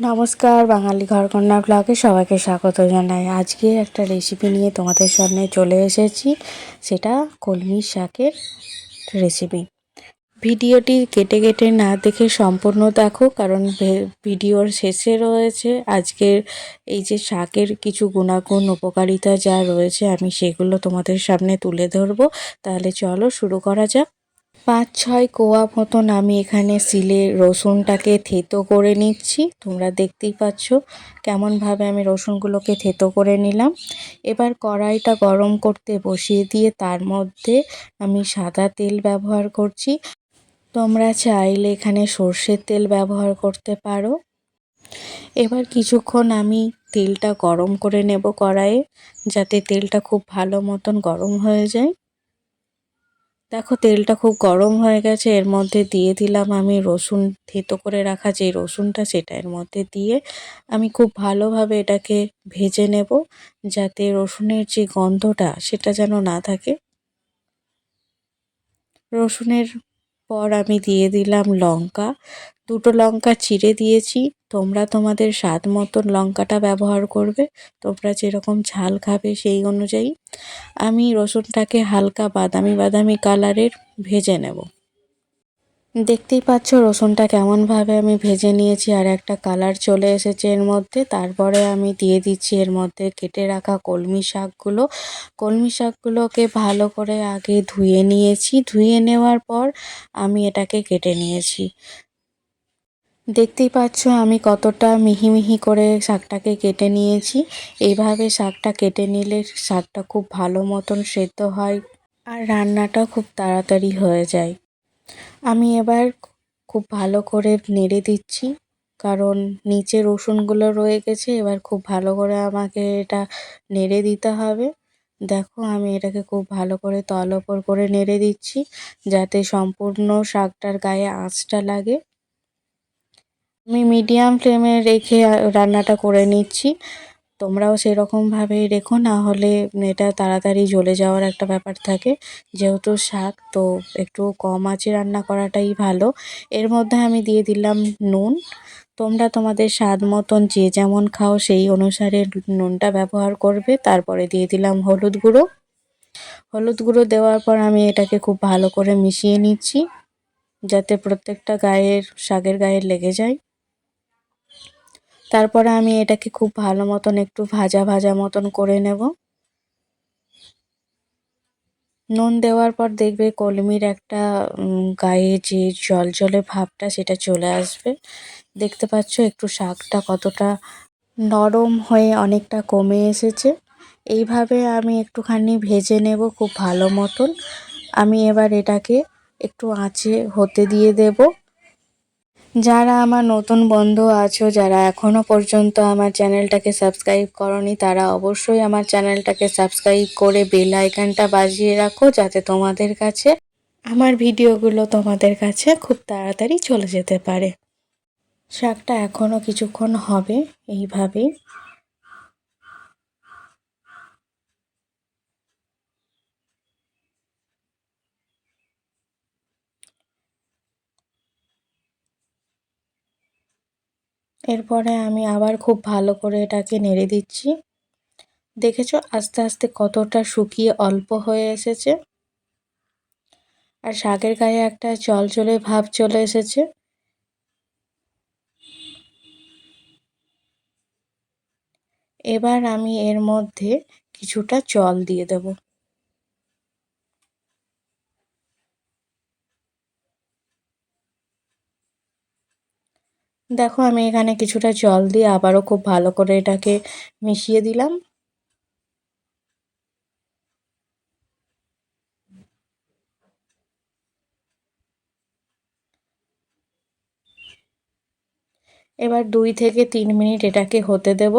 নমস্কার, বাঙালি ঘরকন্যা ব্লগে সবাইকে স্বাগত জানাই। আজকে একটা রেসিপি নিয়ে তোমাদের সামনে চলে এসেছি, সেটা কলমি শাকের রেসিপি ভিডিওটি কেটে কেটে না দেখে সম্পূর্ণ দেখো, কারণ ভিডিওর শেষে রয়েছে আজকের এই যে শাকের কিছু গুণাগুণ, উপকারিতা যা রয়েছে, আমি সেগুলো তোমাদের সামনে তুলে ধরবো। তাহলে চলো শুরু করা যাক। পাঁচ ছয় কোয়া মতন আমি এখানে সিলে রসুনটাকে থেতো করে নিচ্ছি। তোমরা দেখতেই পাচ্ছ কেমনভাবে আমি রসুনগুলোকে থেতো করে নিলাম। এবার কড়াইটা গরম করতে বসিয়ে দিয়ে তার মধ্যে আমি সাদা তেল ব্যবহার করছি। তোমরা চাইলে এখানে সর্ষের তেল ব্যবহার করতে পারো। এবার কিছুক্ষণ আমি তেলটা গরম করে নেব কড়াইয়ে, যাতে তেলটা খুব ভালো মতন গরম হয়ে যায়। দেখো, তেলটা খুব গরম হয়ে গেছে, এর মধ্যে দিয়ে দিলাম আমি রসুন থেতো করে রাখা যে রসুনটা সেটা এর মধ্যে দিয়ে আমি খুব ভালোভাবে এটাকে ভেজে নেব যাতে রসুনের যে গন্ধটা সেটা যেন না থাকে। রসুনের পর আমি দিয়ে দিলাম লঙ্কা। দুটো লঙ্কা চিড়ে দিয়েছি। তোমরা তোমাদের স্বাদ মতন লঙ্কাটা ব্যবহার করবে। তোমরা যেরকম ঝাল খাবে সেই অনুযায়ী। আমি রসুনটাকে হালকা বাদামি বাদামি কালারের ভেজে নেব। দেখতেই পাচ্ছ রসুনটা কেমনভাবে আমি ভেজে নিয়েছি আর একটা কালার চলে এসেছে এর মধ্যে। তারপরে আমি দিয়ে দিচ্ছি এর মধ্যে কেটে রাখা কলমি শাকগুলো। কলমি শাকগুলোকে ভালো করে আগে ধুয়ে নিয়েছি। ধুয়ে নেওয়ার পর আমি এটাকে কেটে নিয়েছি। দেখতেই পাচ্ছ আমি কতটা মিহি মিহি করে শাকটাকে কেটে নিয়েছি। এইভাবে শাকটা কেটে নিলে শাকটা খুব ভালো মতন সেদ্ধ হয় আর রান্নাটা খুব তাড়াতাড়ি হয়ে যায়। আমি এবার খুব ভালো করে নেড়ে দিচ্ছি, কারণ নিচে রসুনগুলো রয়ে গেছে, এবার খুব ভালো করে আমাকে এটা নেড়ে দিতে হবে। দেখো, আমি এটাকে খুব ভালো করে তল ওপর করে নেড়ে দিচ্ছি, যাতে সম্পূর্ণ শাকটার গায়ে আঁচটা লাগে। আমি মিডিয়াম ফ্লেমে রেখে রান্নাটা করে নিচ্ছি। তোমরাও সেরকমভাবেই রেখো, না হলে এটা তাড়াতাড়ি জ্বলে যাওয়ার একটা ব্যাপার থাকে। যেহেতু শাক, তো একটু কম আঁচে রান্না করাটাই ভালো। এর মধ্যে আমি দিয়ে দিলাম নুন। তোমরা তোমাদের স্বাদ মতন যে যেমন খাও সেই অনুসারে নুনটা ব্যবহার করবে। তারপরে দিয়ে দিলাম হলুদ গুঁড়ো। হলুদ গুঁড়ো দেওয়ার পর আমি এটাকে খুব ভালো করে মিশিয়ে নিচ্ছি, যাতে প্রত্যেকটা গায়ের, শাকের গায়ে লেগে যায়। তারপরে আমি এটাকে খুব ভালো মতন একটু ভাজা ভাজা মতন করে নেব। নুন দেওয়ার পর দেখবে কলমির একটা গায়ে যে জল জলে ভাবটা সেটা চলে আসবে। দেখতে পাচ্ছ একটু শাকটা কতটা নরম হয়ে অনেকটা কমে এসেছে। এইভাবে আমি একটুখানি ভেজে নেব খুব ভালো মতন। আমি এবার এটাকে একটু আঁচে হতে দিয়ে দেবো। যারা আমার নতুন বন্ধু আছো, যারা এখনও পর্যন্ত আমার চ্যানেলটাকে সাবস্ক্রাইব করনি, তারা অবশ্যই আমার চ্যানেলটাকে সাবস্ক্রাইব করে বেল আইকনটা বাজিয়ে রাখো যাতে তোমাদের কাছে আমার ভিডিওগুলো তোমাদের কাছে খুব তাড়াতাড়ি চলে যেতে পারে। শাকটা এখনও কিছুক্ষণ হবে এইভাবেই। এরপরে আমি আবার খুব ভালো করে এটাকে নেড়ে দিচ্ছি। দেখেছ আস্তে আস্তে কতটা শুকিয়ে অল্প হয়ে এসেছে। আর শাকের গায়ে একটা চলে ভাব চলে এসেছে। এবার আমি এর মধ্যে কিছুটা জল দিয়ে দেবো। দেখো, আমি এখানে কিছুটা জল দিয়ে আবারও খুব ভালো করে এটাকে মিশিয়ে দিলাম। এবার দুই থেকে তিন মিনিট এটাকে হতে দেব।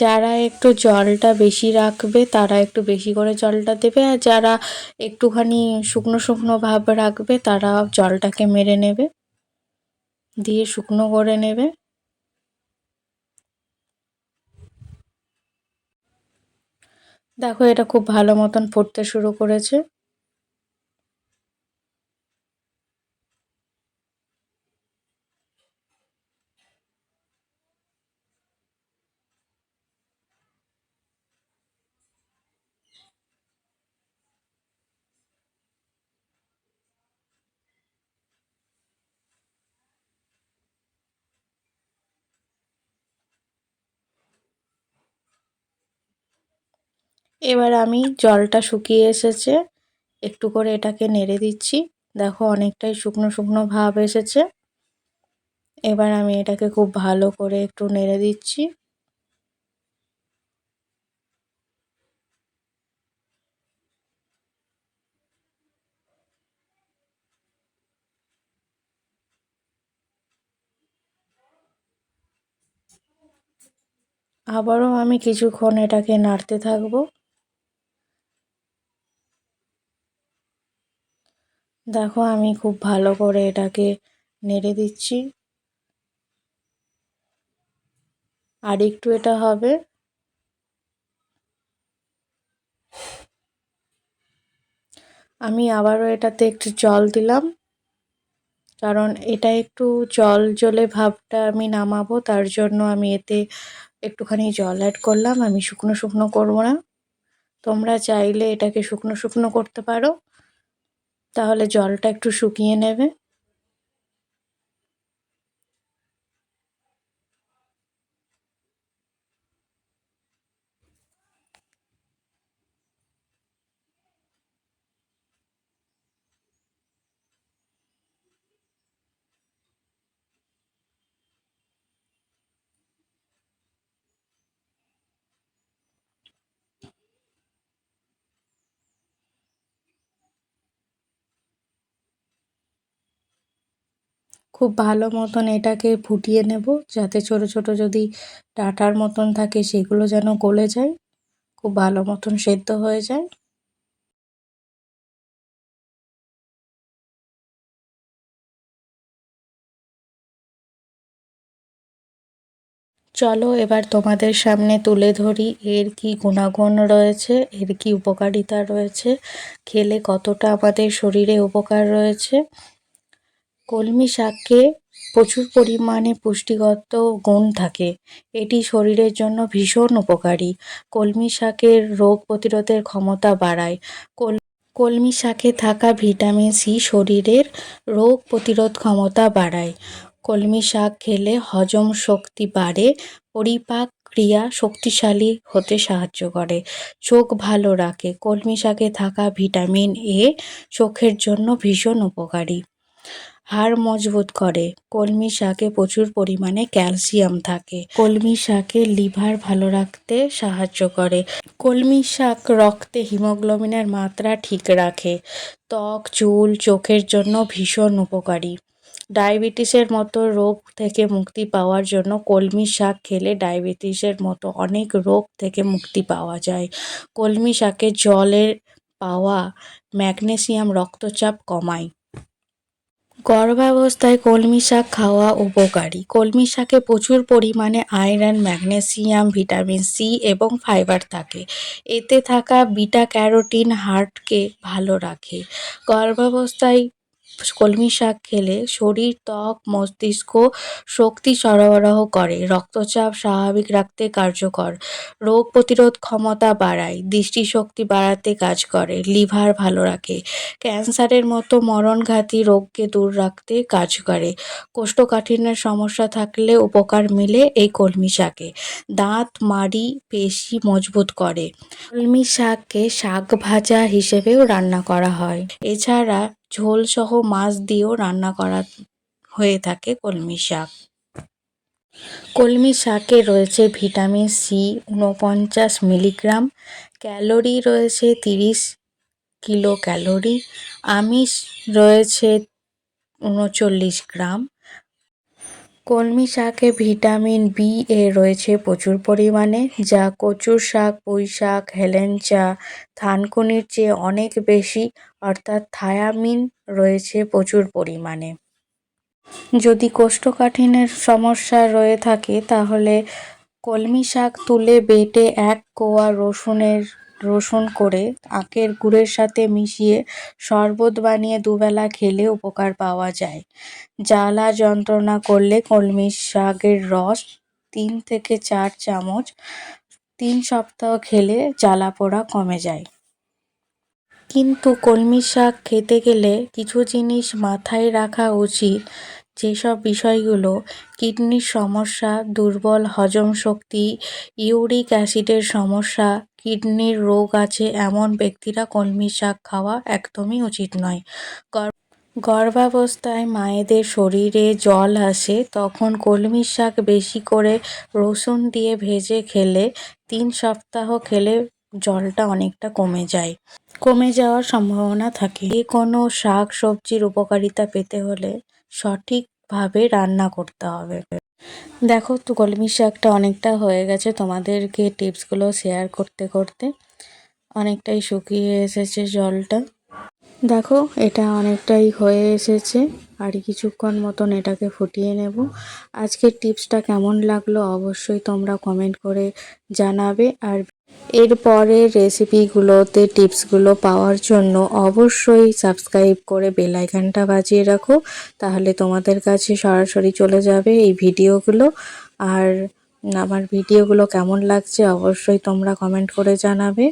যারা একটু জলটা বেশি রাখবে, তারা একটু বেশি করে জলটা দেবে, আর যারা একটুখানি শুকনো শুকনো ভাব রাখবে, তারা জলটাকে মেরে নেবে, দিয়ে শুকনো করে নেবে। দেখো এটা খুব ভালো মতন ফুটতে শুরু করেছে। এবার আমি জলটা শুকিয়ে এসেছে। একটু করে এটাকে নেড়ে দিচ্ছি। দেখো অনেকটাই শুকনো শুকনো ভাব এসেছে। এবার আমি এটাকে খুব ভালো করে একটু নেড়ে দিচ্ছি। আবারও আমি কিছুক্ষণ এটাকে নাড়তে থাকব। দেখো, আমি খুব ভালো করে এটাকে নেড়ে দিচ্ছি। আর একটু এটা হবে। আমি আবারও এটাতে একটু জল দিলাম, কারণ এটা একটু জল জলে ভাবটা আমি নামাবো, তার জন্য আমি এতে একটুখানি জল অ্যাড করলাম। আমি শুকনো শুকনো করব না। তোমরা চাইলে এটাকে শুকনো শুকনো করতে পারো। তাহলে জলটা একটু শুকিয়ে নেবে। খুব ভালো মতন এটাকে ফুটিয়ে নেব। যাতে ছোট ছোট যদি ডাঁটার মতন থাকে সেগুলো যেন গলে যায়, খুব ভালো মতন সেদ্ধ হয়ে যায়। চলো এবার তোমাদের সামনে তুলে ধরি, এর কি গুণাগুণ রয়েছে, এর কি উপকারিতা রয়েছে, খেলে কতটা আমাদের শরীরে উপকার রয়েছে। কলমি শাকে প্রচুর পরিমাণে পুষ্টিগত গুণ থাকে। এটি শরীরের জন্য ভীষণ উপকারী। কলমি শাকের রোগ প্রতিরোধের ক্ষমতা বাড়ায়। কল কলমি শাকে থাকা ভিটামিন সি শরীরের রোগ প্রতিরোধ ক্ষমতা বাড়ায়। কলমি শাক খেলে হজম শক্তি বাড়ে, পরিপাক ক্রিয়া শক্তিশালী হতে সাহায্য করে, চোখ ভালো রাখে। কলমি শাকে থাকা ভিটামিন এ চোখের জন্য ভীষণ উপকারী। হাড় মজবুত করে। কলমি শাকে প্রচুর পরিমাণে ক্যালসিয়াম থাকে। কলমি শাকে লিভার ভালো রাখতে সাহায্য করে। কলমি শাক রক্তে হিমোগ্লোবিনের মাত্রা ঠিক রাখে। ত্বক, চুল, চোখের জন্য ভীষণ উপকারী। ডায়াবেটিসের মতো রোগ থেকে মুক্তি পাওয়ার জন্য কলমি শাক খেলে ডায়াবেটিসের মতো অনেক রোগ থেকে মুক্তি পাওয়া যায়। কলমি শাকে জলের পাওয়া ম্যাগনেসিয়াম রক্তচাপ কমায়। গর্ভাবস্থায় কলমি শাক খাওয়া উপকারী। কলমি শাকে প্রচুর পরিমাণে আয়রন, ম্যাগনেসিয়াম, ভিটামিন সি এবং ফাইবার থাকে। এতে থাকা বিটা ক্যারোটিন, হার্টকে ভালো রাখে। গর্ভাবস্থায় কলমি শাক খেলে শরীর, ত্বক, মস্তিষ্ক শক্তি সরবরাহ করে। রক্তচাপ স্বাভাবিক রাখতে কার্যকর। রোগ প্রতিরোধ ক্ষমতা বাড়ায়, দৃষ্টিশক্তি বাড়াতে কাজ করে, লিভার ভালো রাখে। ক্যান্সারের মতো মরণঘাতী রোগকে দূর রাখতে কাজ করে। কোষ্ঠকাঠিন্যের সমস্যা থাকলে উপকার মিলে এই কলমি শাকে। দাঁত, মাড়ি, পেশি মজবুত করে। কলমি শাককে শাক ভাজা হিসেবেও রান্না করা হয়। এছাড়া ঝোলসহ মাছ দিয়েও রান্না করা হয়ে থাকে কলমি শাক। কলমি শাকে রয়েছে ভিটামিন সি উনপঞ্চাশ মিলিগ্রাম, ক্যালোরি রয়েছে তিরিশ কিলো ক্যালোরি আমিষ রয়েছে উনচল্লিশ গ্রাম কলমি শাকে ভিটামিন বি এ রয়েছে প্রচুর পরিমাণে, যা কচুর শাক, পুঁই শাক, হেলেঞ্চা, থানকুনির চেয়ে অনেক বেশি, অর্থাৎ থায়ামিন রয়েছে প্রচুর পরিমাণে। যদি কোষ্ঠকাঠিন্যের সমস্যা রয়ে থাকে, তাহলে কলমি শাক তুলে বেটে এক কোয়া রসুনের রসুন করে আখের গুড়ের সাথে মিশিয়ে শরবত বানিয়ে দুবেলা খেলে উপকার পাওয়া যায়। জ্বালা যন্ত্রণা করলে কলমি শাকের রস তিন থেকে চার চামচ, তিন সপ্তাহ খেলে জ্বালা পোড়া কমে যায়। কিন্তু কলমি শাক খেতে গেলে কিছু জিনিস মাথায় রাখা উচিত, যেসব বিষয়গুলো কিডনির সমস্যা, দুর্বল হজম শক্তি, ইউরিক অ্যাসিডের সমস্যা কিডনির রোগ আছে এমন ব্যক্তিরা কলমি শাক খাওয়া একদমই উচিত নয়। গর্ভাবস্থায় মায়েদের শরীরে জল আসে, তখন কলমি শাক বেশি করে রসুন দিয়ে ভেজে খেলে তিন সপ্তাহ খেলে জলটা অনেকটা কমে যায়। কমে যাওয়ার সম্ভাবনা থাকে। যে কোনো শাক সবজির উপকারিতা পেতে হলে সঠিকভাবে রান্না করতে হবে। দেখো তো কলমি শাকটা অনেকটা হয়ে গেছে। তোমাদেরকে টিপসগুলো শেয়ার করতে করতে অনেকটাই শুকিয়ে এসেছে জলটা। দেখো এটা অনেকটাই হয়ে এসেছে। আর কিছুক্ষণ মতন এটাকে ফুটিয়ে নেব। আজকের টিপসটা কেমন লাগল অবশ্যই তোমরা কমেন্ট করে জানাবে। আর এরপরে রেসিপিগুলোতে টিপসগুলো পাওয়ার জন্য অবশ্যই সাবস্ক্রাইব করে বেল আইকনটা বাজিয়ে রাখো, তাহলে তোমাদের কাছে সরাসরি চলে যাবে এই ভিডিওগুলো আর আমার ভিডিওগুলো কেমন লাগছে অবশ্যই তোমরা কমেন্ট করে জানাবে।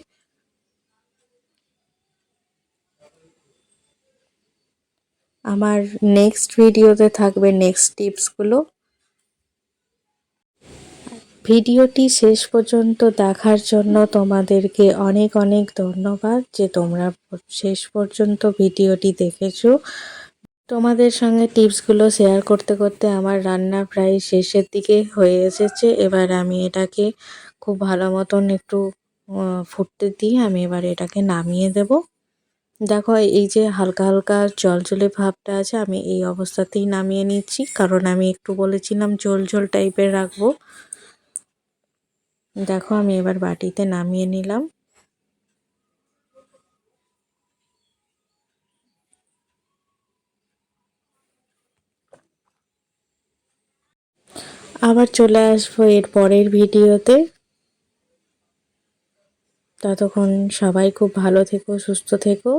আমার নেক্সট ভিডিওতে থাকবে নেক্সট টিপসগুলো ভিডিওটি শেষ পর্যন্ত দেখার জন্য তোমাদেরকে অনেক অনেক ধন্যবাদ যে তোমরা শেষ পর্যন্ত ভিডিওটি দেখেছ। তোমাদের সঙ্গে টিপসগুলো শেয়ার করতে করতে আমার রান্না প্রায় শেষের দিকে হয়ে এসেছে। এবার আমি এটাকে খুব ভালো মতন একটু ফুটতে দিয়ে আমি এবার এটাকে নামিয়ে দেব। দেখো, এই যে হালকা হালকা জলজলে ভাবটা আছে, আমি এই অবস্থাতেই নামিয়ে নিচ্ছি। কারণ আমি একটু বলেছিলাম ঝোল ঝোল টাইপের রাখব। দেখো, আমি এবার বাটিতে নামিয়ে নিলাম। আবার চলে আসব এর পরের ভিডিওতে। ততক্ষণ সবাই খুব ভালো থেকো, সুস্থ থেকো।